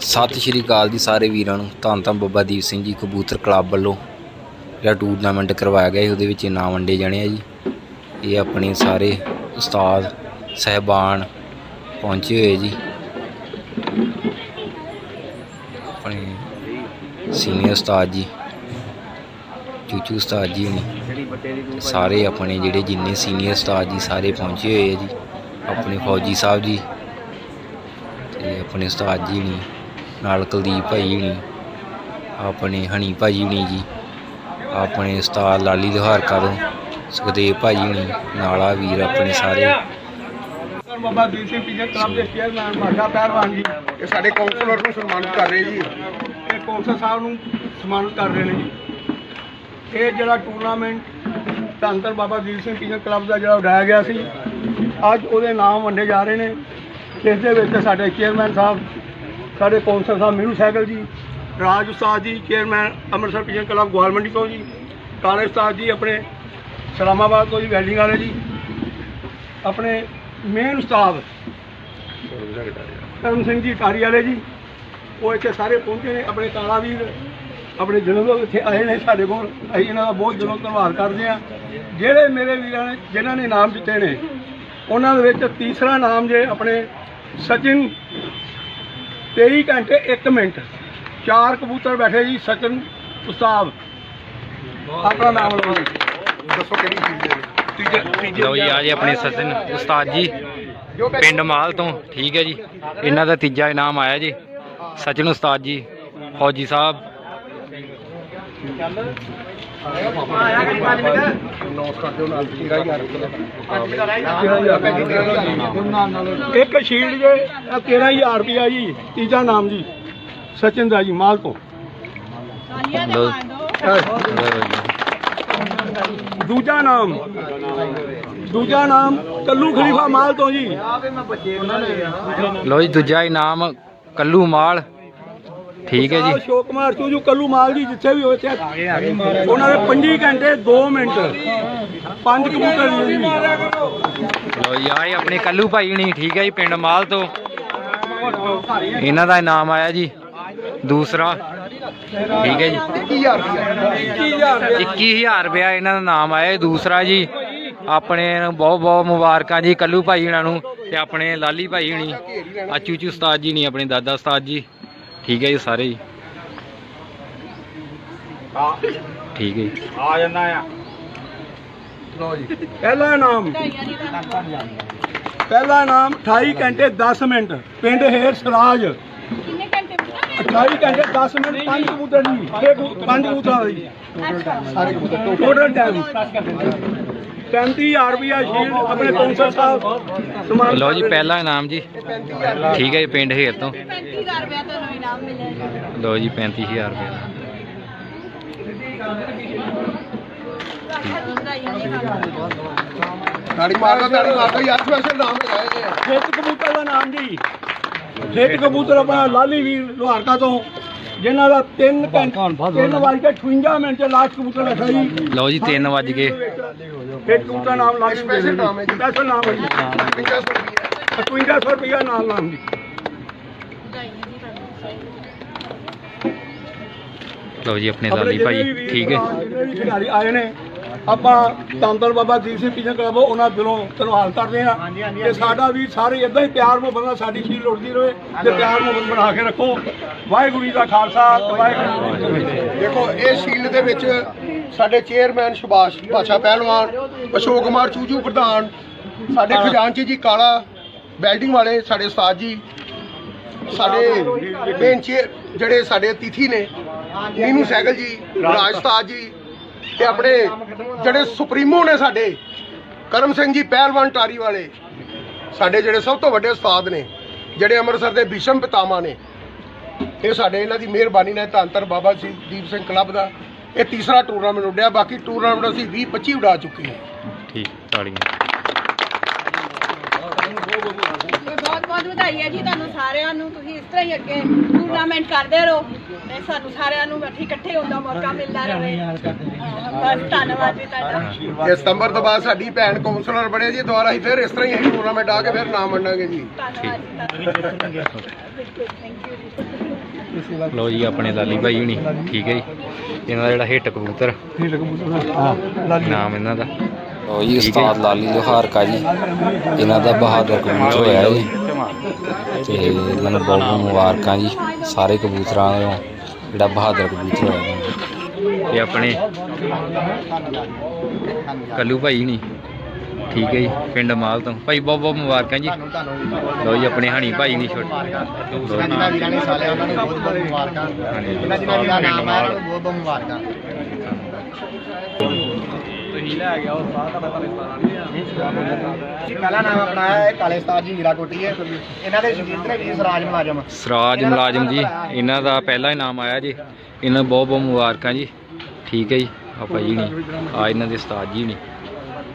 ਸਤਿ ਸ਼੍ਰੀ ਅਕਾਲ ਜੀ ਸਾਰੇ ਵੀਰਾਂ ਨੂੰ। ਧੰਨ ਧੰਨ ਬੱਬਾ ਦੀਪ ਸਿੰਘ ਜੀ ਕਬੂਤਰ ਕਲੱਬ ਵੱਲੋਂ ਜਿਹੜਾ ਟੂਰਨਾਮੈਂਟ ਕਰਵਾਇਆ ਗਿਆ ਸੀ, ਉਹਦੇ ਵਿੱਚ ਇਨਾਮ ਵੰਡੇ ਜਾਣੇ ਆ ਜੀ। ਇਹ ਆਪਣੇ ਸਾਰੇ ਉਸਤਾਦ ਸਹਿਬਾਨ ਪਹੁੰਚੇ ਹੋਏ ਜੀ। ਆਪਣੇ ਸੀਨੀਅਰ ਉਸਤਾਦ ਜੀ, ਚੂਚੂ ਉਸਤਾਦ ਜੀ ਹੁਣੀ, ਸਾਰੇ ਆਪਣੇ ਜਿਹੜੇ ਜਿੰਨੇ ਸੀਨੀਅਰ ਉਸਤਾਦ ਜੀ ਸਾਰੇ ਪਹੁੰਚੇ ਹੋਏ ਆ ਜੀ। ਆਪਣੇ ਫੌਜੀ ਸਾਹਿਬ ਜੀ ਤੇ ਆਪਣੇ ਉਸਤਾਦ ਜੀ ਨੇ ਨਾਲ ਕੁਲਦੀਪ ਭਾਈ ਹੁਣੀ ਆਪਣੇ ਹਣੀ ਭਾਜੀ ਹੁਣੀ ਜੀ ਆਪਣੇ ਉਸਤਾਦ ਲਾਲੀ ਲੋਹਾਰਕਾ ਤੋਂ ਸੁਖਦੇਵ ਭਾਜੀ ਹੁਣੀ ਨਾਲ ਆ ਵੀਰ ਆਪਣੇ ਸਾਰੇ। ਬਾਬਾ ਦੀਪ ਸਿੰਘ ਪੀਜਨ ਕਲੱਬ ਦੇ ਚੇਅਰਮੈਨ ਮਾਡਾ ਪਹਿਲਵਾਨ ਜੀ। ਇਹ ਸਾਡੇ ਕਾਉਂਸਲਰ ਨੂੰ ਸਨਮਾਨਿਤ ਕਰ ਰਹੇ ਜੀ। ਇਹ ਕੌਂਸਲ ਸਾਹਿਬ ਨੂੰ ਸਨਮਾਨਿਤ ਕਰ ਰਹੇ ਨੇ ਜੀ। ਇਹ ਜਿਹੜਾ ਟੂਰਨਾਮੈਂਟ ਧੰਨ ਧੰਨ ਬਾਬਾ ਦੀਪ ਸਿੰਘ ਪੀਜਨ ਕਲੱਬ ਦਾ ਜਿਹੜਾ ਉਡਾਇਆ ਗਿਆ ਸੀ ਅੱਜ ਉਹਦੇ ਨਾਮ ਵੰਡੇ ਜਾ ਰਹੇ ਨੇ। ਇਸ ਦੇ ਵਿੱਚ ਸਾਡੇ ਚੇਅਰਮੈਨ ਸਾਹਿਬ ਸਾਡੇ ਕੌਂਸਲ ਸਾਹਿਬ ਮੀਨੂ ਸਹਿਗਲ ਜੀ, ਰਾਜ ਉਸਤਾਦ ji, chairman Amritsar pigeon club Gwalmandi ਤੋਂ ਜੀ, ਕਾਲੇ ਉਸਤਾਦ ਜੀ ਆਪਣੇ ਸਲਾਮਾਬਾਦ ਤੋਂ ਜੀ, ਵੈਲਡਿੰਗ ਵਾਲੇ ਜੀ, ਆਪਣੇ ਮੇਨ ਉਸਤਾਦ ਕਰਮ ਸਿੰਘ ਜੀ ਟਾਰੀ ਵਾਲੇ ਜੀ, ਉਹ ਇੱਥੇ ਸਾਰੇ ਪਹੁੰਚੇ ਨੇ, ਆਪਣੇ ਕਾਲਾ ਵੀਰ ਆਪਣੇ ਦਿਲੋਂ ਤੋਂ ਇੱਥੇ ਆਏ ਨੇ ਸਾਡੇ ਕੋਲ, ਅਸੀਂ ਇਹਨਾਂ ਦਾ ਬਹੁਤ ਦਿਲੋਂ ਧੰਨਵਾਦ ਕਰਦੇ ਹਾਂ। ਜਿਹੜੇ ਮੇਰੇ ਵੀਰਾਂ ਨੇ, ਜਿਨ੍ਹਾਂ ਨੇ ਨਾਮ ਜਿੱਤੇ ਨੇ, ਉਹਨਾਂ ਦੇ ਵਿੱਚ ਤੀਸਰਾ ਨਾਮ ਜੇ ਆਪਣੇ ਸਚਿਨ 23 ਘੰਟੇ 1 ਮਿੰਟ। ਚਾਰ ਕਬੂਤਰ ਬੈਠੇ ਜੀ ਸਚਿਨ ਉਸਤਾਦ। ਆਪਣਾ ਨਾਮ ਲਓ ਜੀ। ਦੱਸੋ ਕਿਹੜੀ ਚੀਜ਼ ਦੇ ਤੀਜੇ ਤੀਜੇ ਲਓ ਜੀ ਆ ਜੀ ਆਪਣੇ ਸਚਿਨ ਉਸਤਾਦ ਜੀ ਪਿੰਡ ਮਾਲ ਤੋਂ ਠੀਕ ਹੈ ਜੀ। ਇਹਨਾਂ ਦਾ ਤੀਜਾ ਇਨਾਮ ਆਇਆ ਜੀ। ਸਚਿਨ ਉਸਤਾਦ ਜੀ ਫੌਜੀ ਸਾਹਿਬ। ਨੌਸ ਕਰ ਦਿਓ ਨਾਲ 13000 ਇੱਕ ਸ਼ੀਲਡ ਜੇ ਇਹ 13000 ਰੁਪਿਆ ਜੀ ਤੀਜਾ ਨਾਮ ਜੀ ਸਚਿਨ ਦਾ ਜੀ ਮਾਲ ਤੋਂ। ਦੂਜਾ ਨਾਮ ਦੂਜਾ ਨਾਮ ਕੱਲੂ ਖਲੀਫਾ ਮਾਲ ਤੋਂ ਜੀ। ਲਓ ਜੀ ਦੂਜਾ ਇਨਾਮ ਕੱਲੂ ਮਾਲ। ਠੀਕ ਹੈ ਜੀ। ਅਸ਼ੋਕ ਕੁਮਾਰ ਚੂਜੂ ਕੱਲੂ ਮਾਲ ਜੀ ਜਿੱਥੇ ਵੀ ਹੋਏ ਤੇ ਉਹਨਾਂ ਦੇ 25 ਘੰਟੇ 2 ਮਿੰਟ। ਪੰਜ ਕਬੂਤਰ ਜੀ। ਲਓ ਜੀ ਆ ਇਹ ਆਪਣੇ ਕੱਲੂ ਭਾਈ ਹਣੀ ਠੀਕ ਹੈ ਜੀ ਪਿੰਡ ਮਾਲ ਤੋਂ। ਇਹਨਾਂ ਦਾ ਇਨਾਮ ਆਇਆ ਜੀ ਦੂਸਰਾ। ਠੀਕ ਹੈ ਜੀ। 21000 ਰੁਪਇਆ 21000 ਰੁਪਇਆ ਇਹਨਾਂ ਦਾ ਨਾਮ ਆਇਆ ਦੂਸਰਾ ਜੀ। ਆਪਣੇ ਨੂੰ ਬਹੁਤ ਬਹੁਤ ਮੁਬਾਰਕਾਂ ਜੀ ਕੱਲੂ ਭਾਈ ਹਣਾ ਨੂੰ ਤੇ ਆਪਣੇ ਲਾਲੀ ਭਾਈ ਹਣੀ। ਆ ਚੂਚੂ ਉਸਤਾਦ ਜੀ ਨਹੀਂ ਆਪਣੇ ਦਾਦਾ ਉਸਤਾਦ ਜੀ। ਠੀਕ ਹੈ ਜੀ ਸਾਰੇ ਜੀ? ਠੀਕ ਹੈ ਜੀ। ਆ ਜਾਂਦਾ ਆ। ਪਹਿਲਾ ਨਾਮ ਪਹਿਲਾ ਨਾਮ 28 ਘੰਟੇ 10 ਮਿੰਟ। ਪਿੰਡ ਹੇਰ ਸਰਾਜ। ਕਿੰਨੇ ਘੰਟੇ ਬੁੱਢਾ 28 ਘੰਟੇ 10 ਮਿੰਟ ਪੰਜ ਕਬੂਤਰ ਜੀ ਪੰਜ ਕਬੂਤਰ ਜੀ ਸਾਰੇ ਕਬੂਤਰ ਟੋਟਲ ਟਾਈਮ 35000 ਰੁਪਿਆ ਸ਼ੀਲਡ ਆਪਣੇ ਕੌਂਸਲ ਸਾਹਿਬ ਸਮਾਨ ਲਓ ਜੀ ਪਹਿਲਾ ਇਨਾਮ ਜੀ। ਠੀਕ ਹੈ ਜੀ ਪਿੰਡ ਹੇਰ ਤੋਂ। 35000 ਰੁਪਏ ਤੁਹਾਨੂੰ ਇਨਾਮ ਮਿਲਿਆ ਜੀ। ਲਓ ਜੀ 35000 ਰੁਪਏ ਦਾ ਵਧਾਈਆਂ ਜੀ ਤੁਹਾਨੂੰ ਤਾੜੀ ਤਾੜੀ ਮਾਰਦਾ ਯਾਰ ਸਪੈਸ਼ਲ ਨਾਮ ਲਗਾਏ ਨੇ ਖੇਤ ਕਬੂਤਰ ਦਾ ਨਾਮ ਜੀ। ਖੇਤ ਕਬੂਤਰ ਆਪਣਾ ਲਾਲੀ ਵੀਰ ਲੋਹਾਰਕਾ ਤੋਂ ਜਿਨ੍ਹਾਂ ਦਾ 3 ਘੰਟੇ 3 ਵਜੇ ਕੇ 58 ਮਿੰਟ ਚ ਲਾਸਟ ਕਬੂਤਰ ਬੈਠਾ ਜੀ ਲਓ ਜੀ 3 ਵੱਜ ਗਏ। ਖੇਤ ਕਬੂਤਰ ਦਾ ਨਾਮ ਲਾਲੀ Special ਨਾਮ ਹੈ ਜੀ। ਸਪੈਸ਼ਲ ਨਾਮ ਹੈ ਜੀ 5500 ਰੁਪਇਆ 5500 ਰੁਪਇਆ ਨਾਲ ਨਾਮ ਜੀ ਵਧਾਈਆਂ ਜੀ ਤੁਹਾਨੂੰ ਲਓ ਜੀ ਆਪਣੇ ਆਪਣੇ ਲਾਲੀ ਜਿੰਨੇ ਭਾਈ ਵੀ ਵੀਰ ਠੀਕ ਹੈ। ਭਰਾ, ਜਿੰਨੇ ਵੀ ਖਿਡਾਰੀ ਆਏ ਨੇ ਆਪਾਂ ਤੰਤਰ ਬਾਬਾ ਦੀਪ ਸਿੰਘ ਪੀਜਨ ਕਲੱਬ ਉਹਨਾਂ ਦਿਲੋਂ ਧੰਨਵਾਦ ਕਰਦੇ ਹਾਂ ਕਿ ਸਾਡਾ ਵੀ ਸਾਰੇ ਇਦਾਂ ਹੀ ਪਿਆਰ ਮੁਹੱਬਤ ਨਾਲ ਸਾਡੀ ਚੀਜ਼ ਲੁੱਟਦੀ ਰਹੇ ਤੇ ਪਿਆਰ ਮੁਹੱਬਤ ਬਣਾ ਕੇ ਰੱਖੋ। ਵਾਹਿਗੁਰੂ ਜੀ ਦਾ ਖਾਲਸਾ ਵਾਹਿਗੁਰੂ ਦੇਖੋ ਇਹ ਸ਼ੀਲਡ ਦੇ ਵਿੱਚ ਸਾਡੇ ਚੇਅਰਮੈਨ ਸੁਭਾਸ਼ ਭਾਸ਼ਾ ਪਹਿਲਵਾਨ ਅਸ਼ੋਕ ਕੁਮਾਰ ਚੂਜੂ ਪ੍ਰਧਾਨ ਸਾਡੇ ਖਜ਼ਾਨਚੀ ਜੀ ਕਾਲਾ ਬੈਲਡਿੰਗ ਵਾਲੇ ਸਾਡੇ ਉਸਤਾਦ ਜੀ ਸਾਡੇ ਚੇਅਰ ਜਿਹੜੇ ਸਾਡੇ ਅਤਿਥੀ ਨੇ ਨੀਨੂ ਸਹਿਗਲ ਜੀ ਰਾਜ ਉਸਤਾਦ ਜੀ ਤੇ ਆਪਣੇ ਜਿਹੜੇ ਸੁਪਰੀਮੋ ਨੇ ਸਾਡੇ, ਕਰਮ ਸਿੰਘ ਜੀ ਪਹਿਲਵਾਨ ਟਾਰੀ ਵਾਲੇ, ਸਾਡੇ ਜਿਹੜੇ ਸਭ ਤੋਂ ਵੱਡੇ ਉਸਤਾਦ ਨੇ, ਜਿਹੜੇ ਅੰਮ੍ਰਿਤਸਰ ਦੇ ਭੀਸ਼ਮ ਪਿਤਾਮਾ ਨੇ, ਇਹ ਸਾਡੇ ਇਹਨਾਂ ਦੀ ਮਿਹਰਬਾਨੀ ਨਾਲ ਧੰਤਰ ਬਾਬਾ ਜੀ ਦੀਪ ਸਿੰਘ ਕਲੱਬ ਦਾ, ਇਹ ਤੀਸਰਾ ਟੂਰਨਾਮੈਂਟ ਉੱਡਿਆ, ਬਾਕੀ ਟੂਰਨਾਮੈਂਟ ਅਸੀਂ 20 25 ਉਡਾ ਚੁੱਕੇ ਹਾਂ। ਠੀਕ, ਤਾੜੀਆਂ। ਬਹੁਤ ਵਧਾਈ ਹੈ ਜੀ ਤੁਹਾਨੂੰ ਸਾਰਿਆਂ ਨੂੰ। ਤੁਸੀਂ ਇਸ ਤਰ੍ਹਾਂ ਹੀ ਅੱਗੇ ਟੂਰਨਾਮੈਂਟ ਕਰਦੇ ਰਹੋ ਤੇ ਸਾਨੂੰ ਸਾਰਿਆਂ ਨੂੰ ਇੱਥੇ ਇਕੱਠੇ ਹੋਣ ਦਾ ਮੌਕਾ ਮਿਲਦਾ ਰਹੇ। ਬਸ ਧੰਨਵਾਦ ਜੀ ਤੁਹਾਡਾ। ਤੇ ਸਤੰਬਰ ਤੋਂ ਬਾਅਦ ਸਾਡੀ ਭੈਣ ਕਾਉਂਸਲਰ ਬਣੇ ਜੀ ਦੁਬਾਰਾ ਅਸੀਂ ਫਿਰ ਇਸ ਤਰ੍ਹਾਂ ਹੀ ਅਸੀਂ ਟੂਰਨਾਮੈਂਟ ਆ ਕੇ ਫਿਰ ਨਾਮ ਮੰਨਾਂਗੇ ਜੀ। ਧੰਨਵਾਦ ਜੀ ਧੰਨਵਾਦ। ਬਿਲਕੁਲ ਥੈਂਕ ਯੂ ਜੀ। ਲਓ ਜੀ ਆਪਣੇ ਲਾਲੀ ਭਾਈ ਹੁਣੀ ਠੀਕ ਹੈ ਜੀ। ਇਹਨਾਂ ਦਾ ਜਿਹੜਾ ਹਿੱਟ ਕਬੂਤਰ। ਹਾਂ। ਨਾਮ ਇਹਨਾਂ ਦਾ। ਲਓ ਜੀ, ਉਸਤਾਦ ਲਾਲੀ ਲੋਹਾਰ ਕਾ ਜੀ, ਇਹਨਾਂ ਦਾ ਬਹਾਦਰ ਕਬੂਤਰ ਹੋਇਆ ਜੀ। ਤੇ ਇਹਨਾਂ ਨੂੰ ਬਹੁਤ ਮੁਬਾਰਕਾਂ ਜੀ, ਸਾਰੇ ਕਬੂਤਰਾਂ ਨੂੰ ਜਿਹੜਾ ਬਹਾਦਰ ਕਬੂਤਰ ਹੋਇਆ ਇਹ ਆਪਣੇ ਕੱਲੂ ਭਾਈ ਨਹੀਂ ਠੀਕ ਹੈ ਜੀ, ਪਿੰਡ ਮਾਲ ਤੋਂ। ਭਾਈ, ਬਹੁਤ ਬਹੁਤ ਮੁਬਾਰਕਾਂ ਜੀ। ਲਓ ਜੀ, ਆਪਣੇ ਹਣੀ ਭਾਈ ਨਹੀਂ ਛੋਟੇ। ਜਿਨ੍ਹਾਂ ਵੀਰਾਂ ਨੇ ਸਾਲਿਆ ਉਹਨਾਂ ਨੂੰ ਬਹੁਤ ਬਹੁਤ ਮੁਬਾਰਕਾਂ। ਜਿਨ੍ਹਾਂ ਜਿਨ੍ਹਾਂ ਵੀਰਾਂ ਨਾਮ ਆਇਆ, ਉਹਨਾਂ ਨੂੰ ਬਹੁਤ ਬਹੁਤ ਮੁਬਾਰਕਾਂ। ਪਹਿਲਾ ਨਾਮ ਆਪਣਾ ਹੈ ਕਾਲੇ ਉਸਤਾਦ ਜੀ ਹੀਰਾ ਕੋਟੀ ਹੈ। ਇਹਨਾਂ ਦੇ ਜਿੰਦਰੇ ਵੀਰ ਸਰਾਜ ਮੁਲਾਜ਼ਮ। ਸਰਾਜ ਮੁਲਾਜ਼ਮ ਜੀ ਇਹਨਾਂ ਦਾ ਪਹਿਲਾ ਇਨਾਮ ਆਇਆ ਜੀ। ਇਹਨਾਂ ਨੂੰ ਬਹੁਤ ਬਹੁਤ ਮੁਬਾਰਕਾਂ ਜੀ। ਠੀਕ ਹੈ ਜੀ ਆ ਭਾਈ ਨਹੀਂ ਆ ਇਹਨਾਂ ਦੇ ਉਸਤਾਦ ਜੀ ਨਹੀਂ।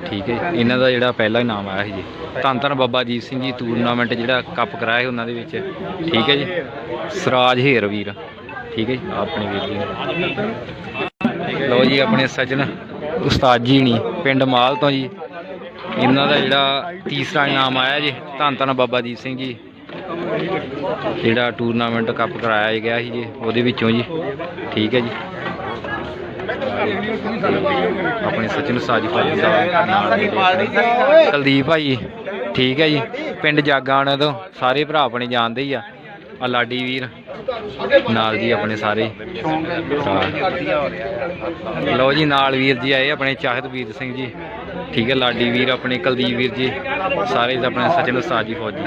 ਠੀਕ ਹੈ ਜੀ। ਇਹਨਾਂ ਦਾ ਜਿਹੜਾ ਪਹਿਲਾ ਇਨਾਮ ਆਇਆ ਸੀ ਜੀ। ਧੰਨ ਧੰਨ ਬਾਬਾ ਅਜੀਤ ਸਿੰਘ ਜੀ ਟੂਰਨਾਮੈਂਟ ਜਿਹੜਾ ਕੱਪ ਕਰਾਇਆ ਸੀ ਉਹਨਾਂ ਦੇ ਵਿੱਚ। ਠੀਕ ਹੈ ਜੀ ਸਰਾਜ ਹੇਰ ਵੀਰ ਠੀਕ ਹੈ ਜੀ ਆਪਣੇ ਵੀਰ ਜੀ ਲਓ ਜੀ ਆਪਣੇ ਸੱਜਣ। ਉਸਤਾਦ ਜੀ ਨਹੀਂ ਪਿੰਡ ਮਾਲ ਤੋਂ ਜੀ। ਇਹਨਾਂ ਦਾ ਜਿਹੜਾ ਤੀਸਰਾ ਇਨਾਮ ਆਇਆ ਜੀ ਧੰਨ ਧੰਨ ਬਾਬਾ ਅਜੀਤ ਸਿੰਘ ਜੀ। ਜਿਹੜਾ ਟੂਰਨਾਮੈਂਟ ਕੱਪ ਕਰਾਇਆ ਗਿਆ ਸੀ ਜੀ ਉਹਦੇ ਵਿੱਚੋਂ ਜੀ। ਠੀਕ ਹੈ ਜੀ। ਆਪਣੇ ਸਚਿਨ ਸਾਜੀ ਫਾਜੀ ਸਾਹਿਬ ਨਾਲ ਕੁਲਦੀਪ ਭਾਈ ਠੀਕ ਹੈ ਜੀ। ਪਿੰਡ ਜਾਗਾਣ ਤੋਂ ਸਾਰੇ ਭਰਾ ਆਪਣੇ ਜਾਣਦੇ ਹੀ ਆ। ਆ ਲਾਡੀ ਵੀਰ ਨਾਲ ਜੀ ਆਪਣੇ ਸਾਰੇ। ਲਓ ਜੀ ਨਾਲ ਵੀਰ ਜੀ ਆਏ ਆਪਣੇ ਚਾਹਤ ਵੀਰ ਸਿੰਘ ਜੀ। ਠੀਕ ਹੈ ਲਾਡੀ ਵੀਰ ਆਪਣੇ ਕੁਲਦੀਪ ਵੀਰ ਜੀ। ਸਾਰੇ ਆਪਣੇ ਸਚਿਨ ਉਸਤਾਦ ਜੀ ਫੌਜੀ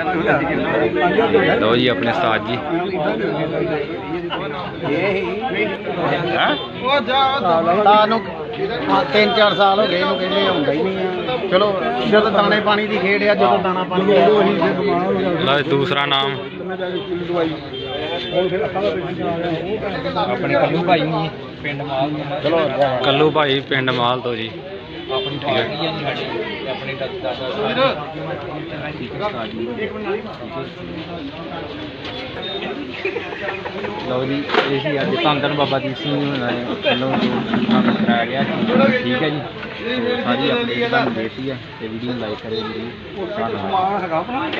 ਲਓ ਜੀ ਆਪਣੇ ਉਸਤਾਦ ਜੀ। ਤਿੰਨ ਚਾਰ ਸਾਲ ਹੋ ਗਏ ਇਹਨੂੰ ਕਹਿੰਦੇ ਹੁੰਦਾ ਹੀ ਨਹੀਂ ਚਲੋ ਜਦੋਂ ਦਾਣੇ ਪਾਣੀ ਦੀ ਖੇਡ ਆ ਜਦੋਂ ਦਾਣਾ ਪਾਣੀ ਦੂਸਰਾ ਨਾਮ। ਜਾ ਕੇ ਕਿਲ ਦਵਾਈ ਹੁਣ ਫਿਰ ਅੱਖਾਂ ਦਾ ਪੇਸ਼ੈਂਟ ਆ ਗਿਆ ਆਪਣੇ ਕੱਲੂ ਭਾਈ ਜੀ ਪਿੰਡ ਮਾਲ ਤੋਂ। ਚਲੋ ਕੱਲੂ ਭਾਈ ਪਿੰਡ ਮਾਲ ਤੋਂ ਜੀ। ਆਪਣੀ ਪਾਰਟੀ ਆ ਜੀ ਸਾਡੀ ਆਪਣੇ ਦਾਦਾ ਲਓ ਜੀ ਇਹ ਸੀ ਅੱਜ ਧੰਨ ਬਾਬਾ ਦੀਪ ਸਿੰਘ ਜੀ ਹੋਣਾ ਵੱਲੋਂ ਜੋ ਕੰਮ ਕਰਾਇਆ ਗਿਆ। ਠੀਕ ਹੈ ਜੀ। ਸਾਰੀ ਆਪਣੀ ਤੁਹਾਨੂੰ ਦੇਤੀ ਹੈ ਤੇ ਵੀਡੀਓ ਲਾਈਕ ਕਰਿਓ ਜੀ। ਧੰਨਵਾਦ। ਸਮਾਨ ਹੈਗਾ ਆਪਣਾ।